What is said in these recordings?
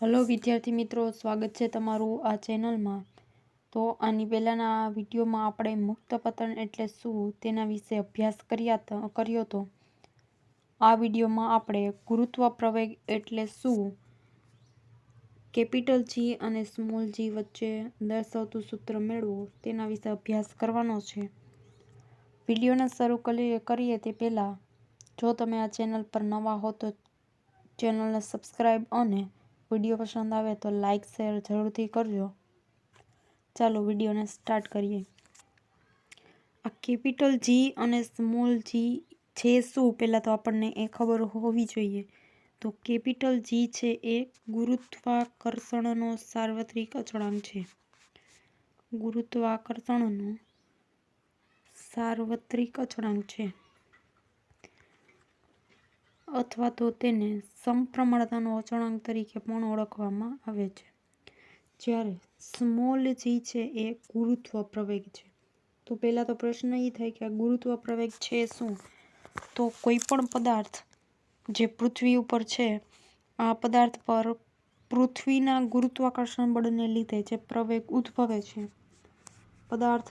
Hello વિદ્યાર્થી મિત્રો, સ્વાગત છે તમારું આ ચેનલમાં. તો આની પહેલાંના વિડીયોમાં આપણે મુક્ત પતન એટલે શું તેના વિશે અભ્યાસ કર્યા કર્યો હતો આ વિડીયોમાં આપણે ગુરુત્વ પ્રવેગ એટલે શું, કેપિટલ જી અને સ્મોલ જી વચ્ચે દર્શાવતું સૂત્ર મેળવો, તેના વિશે અભ્યાસ કરવાનો છે. વિડીયોને શરૂ કરીએ તે પહેલાં, જો તમે આ ચેનલ પર નવા હો તો ચેનલને સબસ્ક્રાઈબ અને વીડિયો પસંદ આવે તો લાઇક શેર જરૂરથી કરજો. ચાલો વિડીયોને સ્ટાર્ટ કરીએ. આ કેપિટલ જી અને સ્મોલ જી છે શું? પહેલાં તો આપણને એ ખબર હોવી જોઈએ. તો કેપિટલ જી છે એ ગુરુત્વાકર્ષણનો સાર્વત્રિક અચળાંક છે. ગુરુત્વાકર્ષણનો સાર્વત્રિક અચળાંક છે. અથવા તો તેને સમપ્રમાણતાનો અચળાંક તરીકે પણ ઓળખવામાં આવે છે. જ્યારે સ્મોલ જી છે એ ગુરુત્વ પ્રવેગ છે. તો પહેલાં તો પ્રશ્ન એ થાય કે આ ગુરુત્વ પ્રવેગ છે શું? તો કોઈ પણ પદાર્થ જે પૃથ્વી ઉપર છે, આ પદાર્થ પર પૃથ્વીના ગુરુત્વાકર્ષણ બળને લીધે જે પ્રવેગ ઉદ્ભવે છે. પદાર્થ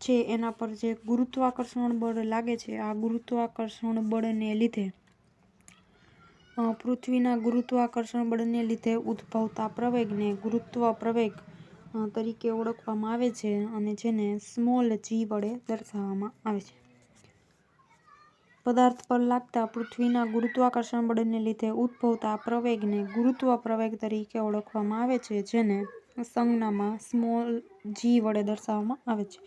છે એના પર જે ગુરુત્વાકર્ષણ બળ લાગે છે, આ ગુરુત્વાકર્ષણ બળને લીધે પૃથ્વીના ગુરુત્વાકર્ષણ બળને લીધે ઉદ્ભવતા પ્રવેગને ગુરુત્વ પ્રવેગ તરીકે ઓળખવામાં આવે છે અને જેને સ્મોલ જી વડે દર્શાવવામાં આવે છે. પદાર્થ પર લાગતા પૃથ્વીના ગુરુત્વાકર્ષણ બળને લીધે ઉદ્ભવતા પ્રવેગને ગુરુત્વ પ્રવેગ તરીકે ઓળખવામાં આવે છે, જેને સંજ્ઞામાં સ્મોલ જી વડે દર્શાવવામાં આવે છે.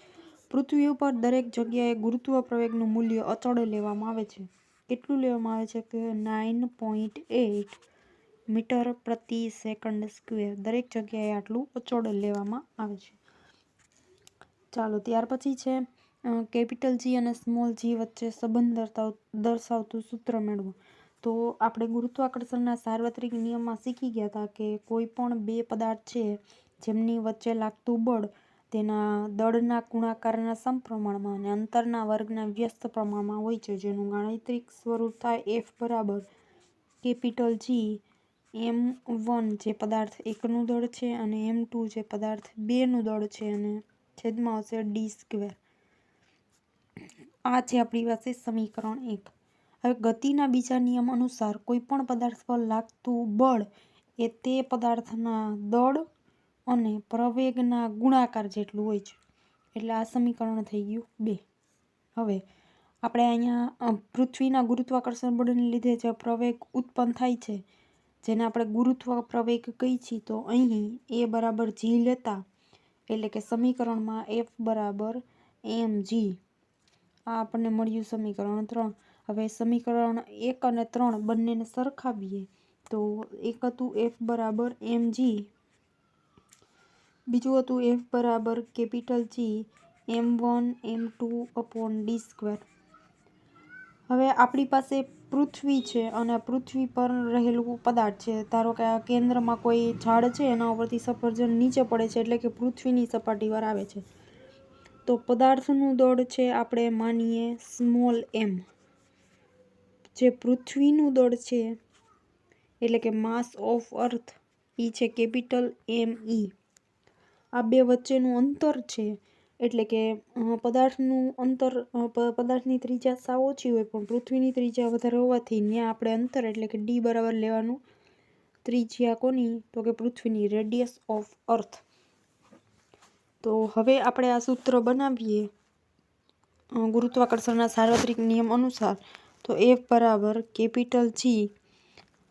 પૃથ્વી ઉપર દરેક જગ્યાએ ગુરુત્વ પ્રવેગનું મૂલ્ય અચળ લેવામાં આવે છે. કેટલું લેવામાં આવે છે કે નાઇન પોઈન્ટ એટ મીટર પ્રતિ સેકન્ડ સ્ક્વેર દરેક જગ્યાએ આટલું અચોડ લેવામાં આવે છે. ચાલો, ત્યાર પછી છે કેપિટલ જી અને સ્મોલ જી વચ્ચે સંબંધ દર્શાવતું સૂત્ર મેળવો. તો આપણે ગુરુત્વાકર્ષણના સાર્વત્રિક નિયમમાં શીખી ગયા હતા કે કોઈ પણ બે પદાર્થ છે જેમની વચ્ચે લાગતું બળ તેના દળના ગુણાકારના સમપ્રમાણમાં અને અંતરના વર્ગના વ્યસ્ત પ્રમાણમાં હોય છે, જેનું ગાણિતિક સ્વરૂપ થાય એફ બરાબર કેપિટલ જી એમ વન જે પદાર્થ એકનું દળ છે અને એમ ટુ જે પદાર્થ બેનું દળ છે અને છેદમાં આવશે ડી સ્ક્વેર આ છે આપણી પાસે સમીકરણ એક. હવે ગતિના બીજા નિયમ અનુસાર કોઈ પણ પદાર્થ પર લાગતું બળ એ તે પદાર્થના દળ અને પ્રવેગના ગુણાકાર જેટલું હોય છે. એટલે આ સમીકરણ થઈ ગયું બે. હવે આપણે અહીંયા પૃથ્વીના ગુરુત્વાકર્ષણ બળને લીધે જે પ્રવેગ ઉત્પન્ન થાય છે, જેને આપણે ગુરુત્વ પ્રવેગ કહી છીએ તો અહીં એ બરાબર જી લેતા, એટલે કે સમીકરણમાં એફ બરાબર એમ જી આ આપણને મળ્યું સમીકરણ ત્રણ. હવે સમીકરણ એક અને ત્રણ બંનેને સરખાવીએ, તો એક હતું એફ બરાબર એમ જી બીજું હતું એફ બરાબર capital G M one M two upon D square હવે આપણી પાસે પૃથ્વી છે અને પૃથ્વી પર રહેલું પદાર્થ છે. ધારો કે આ કેન્દ્રમાં કોઈ ઝાડ છે, એના ઉપરથી સફરજન નીચે પડે છે, એટલે કે પૃથ્વીની સપાટી પર આવે છે. તો પદાર્થનું દળ છે આપણે માનીએ સ્મોલ એમ જે પૃથ્વીનું દળ છે, એટલે કે માસ ઓફ અર્થ એ છે કેપિટલ એમ ઈ આ બે વચ્ચેનું અંતર છે. એટલે કે પદાર્થનું અંતર પદાર્થની ત્રિજ્યા સાવ ઓછી હોય, પણ પૃથ્વીની ત્રિજ્યા વધારે હોવાથી ત્યાં આપણે અંતર એટલે કે ડી બરાબર લેવાનું ત્રિજ્યા કોની? તો કે પૃથ્વીની રેડિયસ ઓફ અર્થ. તો હવે આપણે આ સૂત્ર બનાવીએ ગુરુત્વાકર્ષણના સાર્વત્રિક નિયમ અનુસાર. તો એફ બરાબર કેપિટલ જી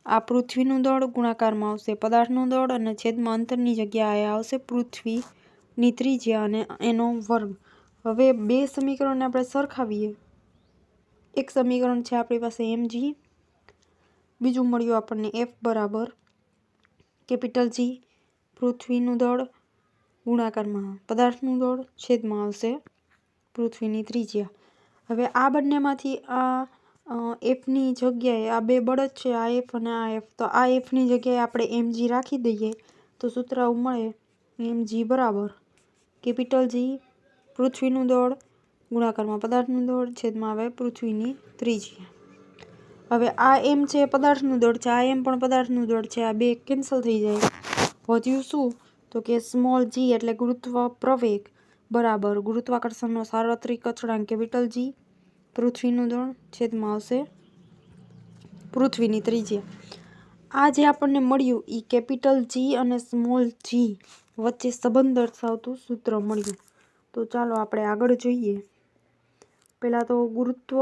આ પૃથ્વીનું દળ ગુણાકારમાં આવશે. પદાર્થનું દળ અને છેદમાં અંતરની જગ્યાએ આવશે પૃથ્વીની ત્રિજ્યા અને એનો વર્ગ. હવે બે સમીકરણને આપણે સરખાવીએ. એક સમીકરણ છે આપણી પાસે એમ જી, બીજું મળ્યું આપણને એફ બરાબર, કેપિટલ જી, પૃથ્વીનું દળ ગુણાકારમાં. પદાર્થનું દળ છેદમાં આવશે પૃથ્વીની ત્રિજ્યા હવે આ બંનેમાંથી આ એફની જગ્યાએ આ બે બળદ છે, આ એફ અને આ એફ તો આ એફની જગ્યાએ આપણે એમ જી રાખી દઈએ તો સૂત્ર મળે એમ જી બરાબર. કેપિટલ જી પૃથ્વીનું દળ, ગુણાકારમાં પદાર્થનું દળ, છેદમાં આવે પૃથ્વીની ત્રીજી હવે આ એમ છે પદાર્થનું દળ, છે આ એમ પણ પદાર્થનું દળ છે, આ બે કેન્સલ થઈ જાય. વધ્યું શું? તો કે સ્મોલ જી એટલે ગુરુત્વ પ્રવેગ બરાબર. ગુરુત્વાકર્ષણનો સાર્વત્રિક અચળાંક કેપિટલ જી પૃથ્વીનું દળ છેદમાં આવશે. પૃથ્વીની ત્રિજ્યા આ જે આપણને મળ્યું એ કેપિટલ જી અને સ્મોલ જી વચ્ચે સંબંધ દર્શાવતું સૂત્ર મળ્યું. તો ચાલો આપણે આગળ જોઈએ. પહેલાં તો ગુરુત્વ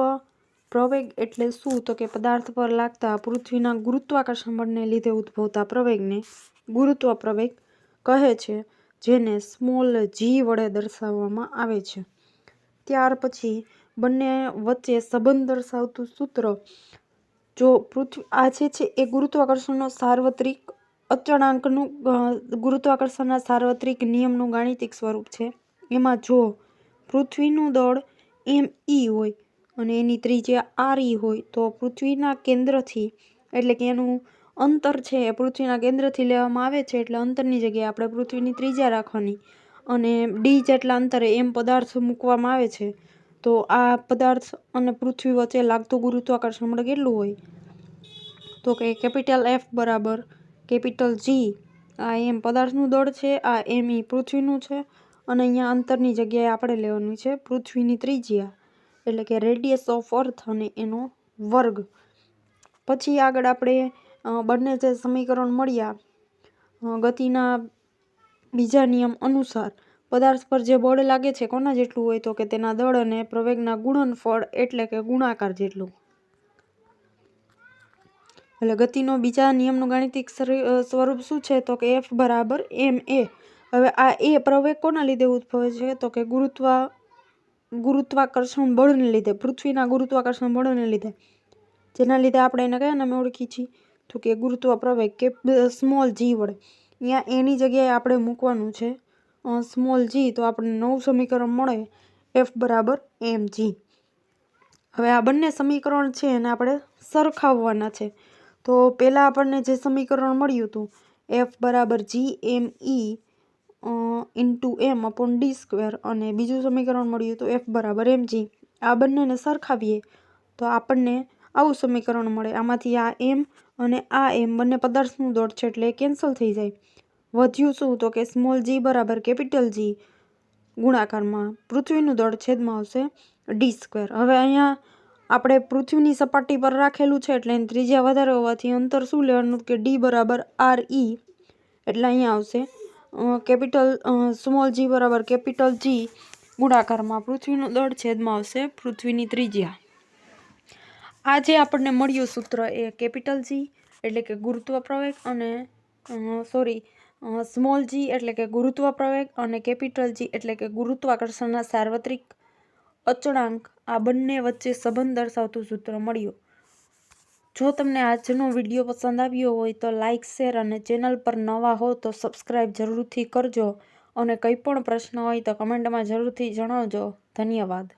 પ્રવેગ એટલે શું? તો કે પદાર્થ પર લાગતા પૃથ્વીના ગુરુત્વાકર્ષણ બળને લીધે ઉદ્ભવતા પ્રવેગને ગુરુત્વ પ્રવેગ કહે છે, જેને સ્મોલ જી વડે દર્શાવવામાં આવે છે. ત્યાર પછી બંને વચ્ચે સંબંધ દર્શાવતું સૂત્ર, જો પૃથ્વી આ જે છે એ ગુરુત્વાકર્ષણનો સાર્વત્રિક અચળાંકનું ગુરુત્વાકર્ષણના સાર્વત્રિક નિયમનું ગાણિતિક સ્વરૂપ છે. એમાં જો પૃથ્વીનું દળ એમ ઈ હોય અને એની ત્રિજ્યા આર ઈ હોય, તો પૃથ્વીના કેન્દ્રથી, એટલે કે એનું અંતર છે એ પૃથ્વીના કેન્દ્રથી લેવામાં આવે છે, એટલે અંતરની જગ્યાએ આપણે પૃથ્વીની ત્રિજ્યા રાખવાની. અને ડી જેટલા અંતરે એમ પદાર્થ મૂકવામાં આવે છે તો આ પદાર્થ અને પૃથ્વી વચ્ચે લાગતું ગુરુત્વાકર્ષણ બળ કેટલું હોય? તો કે કેપિટલ એફ બરાબર, કેપિટલ જી આ એમ પદાર્થનું દળ છે, આ એમ ઈ પૃથ્વીનું છે, અને અહીંયા અંતરની જગ્યાએ આપણે લેવાનું છે પૃથ્વીની ત્રિજ્યા, એટલે કે રેડિયસ ઓફ અર્થ અને એનો વર્ગ. પછી આગળ આપણે બંને જે સમીકરણ મળ્યા ગતિના બીજા નિયમ અનુસાર પદાર્થ પર જે બળ લાગે છે કોના જેટલું હોય તો કે તેના દળ અને પ્રવેગના ગુણનફળ એટલે કે ગુણાકાર જેટલું. એટલે ગતિનો બીજા નિયમનું ગાણિતિક સ્વરૂપ શું છે? તો કે એફ બરાબર એમ એ હવે આ એ પ્રવેગ કોના લીધે ઉદ્ભવે છે? તો કે ગુરુત્વા, ગુરુત્વાકર્ષણ બળને લીધે, પૃથ્વીના ગુરુત્વાકર્ષણ બળને લીધે. જેના લીધે આપણે એને કયા નામે ઓળખી છીએ? તો કે ગુરુત્વ પ્રવેગ કે સ્મોલ જી વડે. અહીંયા એની જગ્યાએ આપણે મૂકવાનું છે સ્મોલ જી તો આપણને નવું સમીકરણ મળે. એફ બરાબર એમ જી. હવે આ બંને સમીકરણ છે એને આપણે સરખાવવાના છે. તો પહેલાં આપણને જે સમીકરણ મળ્યું હતું, એફ બરાબર G M E into M upon D square અને બીજું સમીકરણ મળ્યું હતું, એફ બરાબર એમ જી. આ બંનેને સરખાવીએ તો આપણને આવું સમીકરણ મળે. આમાંથી આ એમ અને આ એમ બંને પદાર્થનું દળ છે એટલે કેન્સલ થઈ જાય. વધ્યું શું તો કે સ્મોલ જી બરાબર કેપિટલ જી. ગુણાકારમાં પૃથ્વીનું દળ છેદમાં આવશે ડી સ્ક્વેર. હવે અહીંયા આપણે પૃથ્વીની સપાટી પર રાખેલું છે એટલે એની ત્રિજ્યા વધારે હોવાથી અંતર શું લેવાનું કે ડી બરાબર આર ઈ. એટલે અહીંયા આવશે કેપિટલ સ્મોલ જી બરાબર કેપિટલ જી. ગુણાકારમાં પૃથ્વીનું દળ છેદમાં આવશે પૃથ્વીની ત્રિજ્યા. આ જે આપણને મળ્યું સૂત્ર એ કેપિટલ જી, એટલે કે ગુરુત્વ પ્રવેગ અને સોરી સ્મોલ જી એટલે કે ગુરુત્વ પ્રવેગ અને કેપિટલ જી એટલે કે ગુરુત્વાકર્ષણના સાર્વત્રિક અચળાંક આ બંને વચ્ચે સંબંધ દર્શાવતું સૂત્ર મળ્યું. જો તમને આજનો વીડિયો પસંદ આવ્યો હોય તો લાઇક શેર અને ચેનલ પર નવા હો તો સબસ્ક્રાઈબ જરૂરથી કરજો અને કંઈ પણ પ્રશ્ન હોય તો કમેન્ટમાં જરૂરથી જણાવજો. ધન્યવાદ.